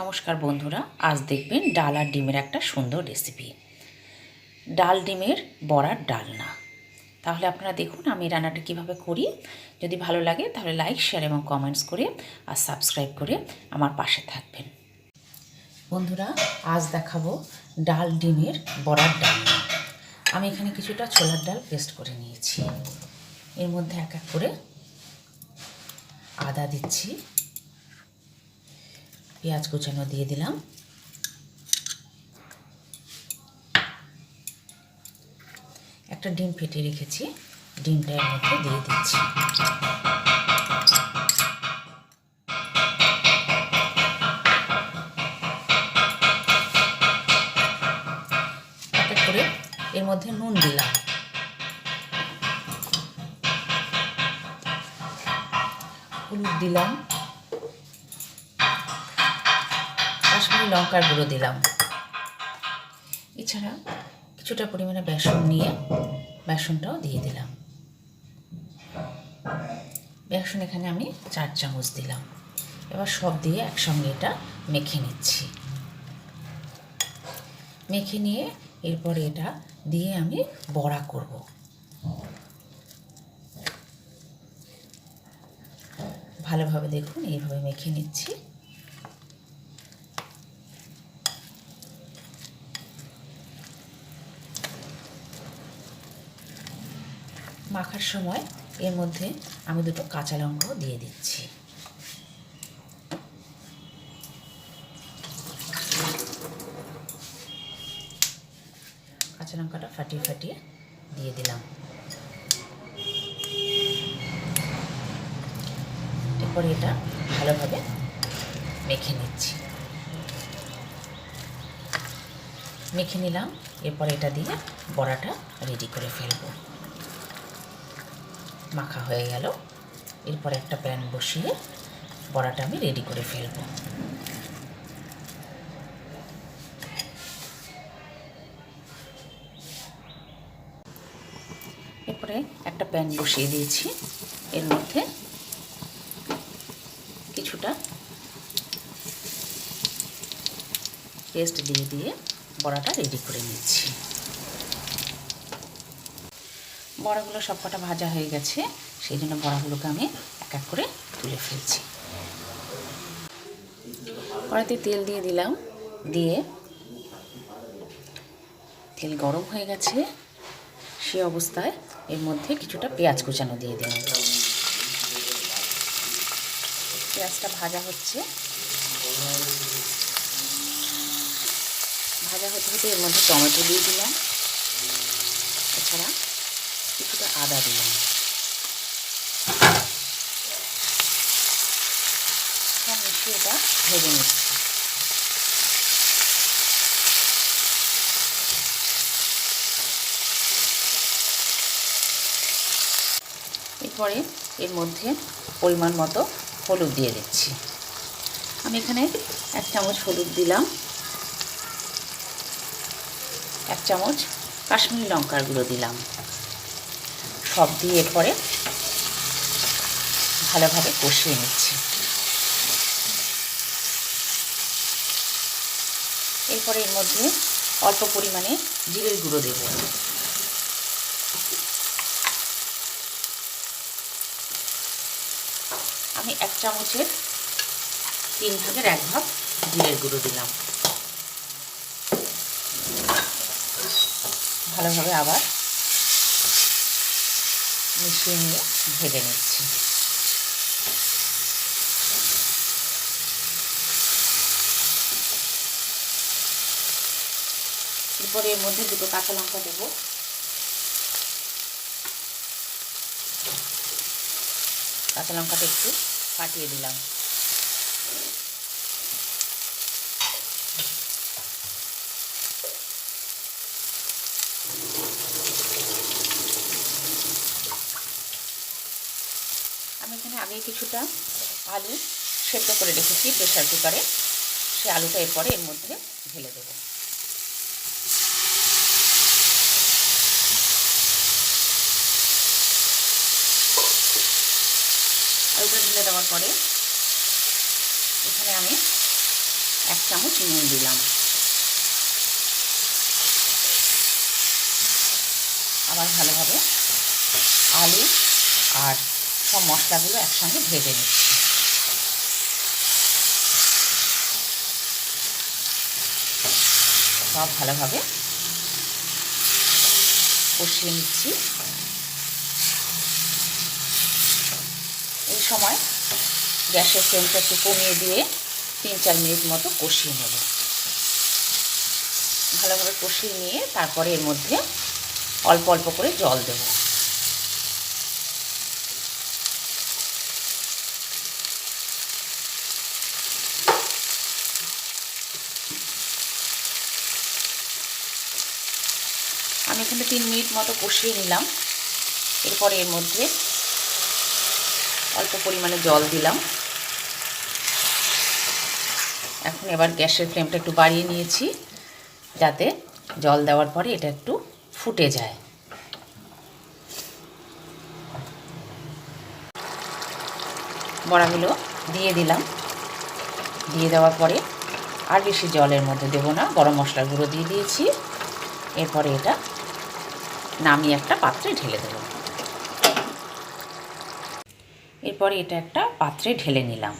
নমস্কার বন্ধুরা, আজ দেখবেন ডাল আর ডিমের একটা সুন্দর রেসিপি ডাল ডিমের বড়ার ডালনা। তাহলে আপনারা দেখুন, আমি রান্নাটা কীভাবে করি। যদি ভালো লাগে, তাহলে লাইক শেয়ার এবং কমেন্টস করে আর সাবস্ক্রাইব করে আমার পাশে থাকবেন। বন্ধুরা, আজ দেখাবো ডাল ডিমের বড়ার ডালনা। আমি এখানে কিছুটা ছোলার ডাল পেস্ট করে নিয়েছি। এর মধ্যে এক এক করে আদা দিচ্ছি। পেঁয়াজ কুচানো দিয়ে দিলাম। একটা ডিম ফেটে রেখেছি, ডিমটা এর মধ্যে দিয়ে দিচ্ছি। করে এর মধ্যে নুন দিলাম। হলুদ দিলাম। কাশ্মীরি লঙ্কার গুঁড়ো দিলাম। এছাড়া কিছুটা পরিমাণে বেসন নিয়ে বেসনটাও দিয়ে দিলাম। বেসন এখানে আমি চার চামচ দিলাম। এবার সব দিয়ে একসঙ্গে এটা মেখে নিচ্ছি। মেখে নিয়ে এরপরে এটা দিয়ে আমি বড়া করব। ভালোভাবে দেখুন, এইভাবে মেখে নিচ্ছি। মাখার সময় এর মধ্যে আমি দুটো কাঁচা লঙ্কাও দিয়ে দিচ্ছি। কাঁচা লঙ্কাটা ফাটিয়ে ফাটিয়ে দিয়ে দিলাম। এরপরে এটা ভালোভাবে মেখে নিচ্ছি। মেখে নিলাম, এরপর এটা দিয়ে বড়াটা রেডি করে ফেলব। মাখা হয়ে গেল। এরপর একটা প্যান বসিয়ে বড়াটা আমি রেডি করে ফেলব। এরপরে একটা প্যান বসিয়ে দিয়েছি। এর মধ্যে কিছুটা পেস্ট দিয়ে দিয়ে বড়াটা রেডি করে নিচ্ছি। বড়াগুলো সব কটা ভাজা হয়ে গেছে, সেই জন্য বড়াগুলোকে আমি এক এক করে তুলে ফেলছি। কড়াইতে তেল দিয়ে দিলাম, দিয়ে তেল গরম হয়ে গেছে, সে অবস্থায় এর মধ্যে কিছুটা পেঁয়াজ কুচানো দিয়ে দিলাম। পেঁয়াজটা ভাজা হচ্ছে। ভাজা হতে হতে এর মধ্যে টমেটো দিয়ে দিলাম। এছাড়া কিছুটা আদা দিলাম। এটা ভেজে নিচ্ছি। এরপরে এর মধ্যে পরিমাণ মতো হলুদ দিয়ে দিচ্ছি। আমি এখানে এক চামচ হলুদ দিলাম। এক চামচ কাশ্মীরি লঙ্কার গুঁড়ো দিলাম। সব দিয়ে এরপরে ভালোভাবে কষিয়ে নিচ্ছি। এরপরে এর মধ্যে অল্প পরিমাণে জিরের গুঁড়ো দেব। আমি এক চামচের তিন ভাগের এক ভাগ জিরের গুঁড়ো দিলাম। ভালোভাবে আবার মিশিয়ে নিয়ে ভেজে নিচ্ছি। এরপরে এর মধ্যে দুটো কাঁচা লঙ্কা দেব। কাঁচা লঙ্কাটা একটু ফাটিয়ে দিলাম। আমি এখানে আগে কিছুটা আলু সেদ্ধ করে রেখেছি প্রেশার কুকারে। সে আলুটা এরপরে এর মধ্যে ঢেলে দেবো। আলুটা ঢেলে দেওয়ার পরে এখানে আমি এক চামচ নুন দিলাম। আবার ভালোভাবে আলু আর সব মশলাগুলো একসঙ্গে ভেজে নিচ্ছি। সব ভালোভাবে কষিয়ে নিচ্ছি। এই সময় গ্যাসের ফ্লেমটা একটু কমিয়ে দিয়ে তিন চার মিনিট মতো কষিয়ে নেব। ভালোভাবে কষিয়ে নিয়ে তারপরে এর মধ্যে অল্প অল্প করে জল দেব। এখানে তিন মিনিট মতো কষিয়ে নিলাম। এরপরে এর মধ্যে অল্প পরিমাণে জল দিলাম। এখন এবার গ্যাসের ফ্লেমটা একটু বাড়িয়ে নিয়েছি, যাতে জল দেওয়ার পরে এটা একটু ফুটে যায়। বড়াগুলো দিয়ে দিলাম। দিয়ে দেওয়ার পরে আর বেশি জলের মধ্যে দেবো না, গরম মশলার গুঁড়ো দিয়ে দিয়েছি। এরপরে এটা নামিয়ে একটা পাত্রে ঢেলে দেব। এরপরে এটা একটা পাত্রে ঢেলে নিলাম।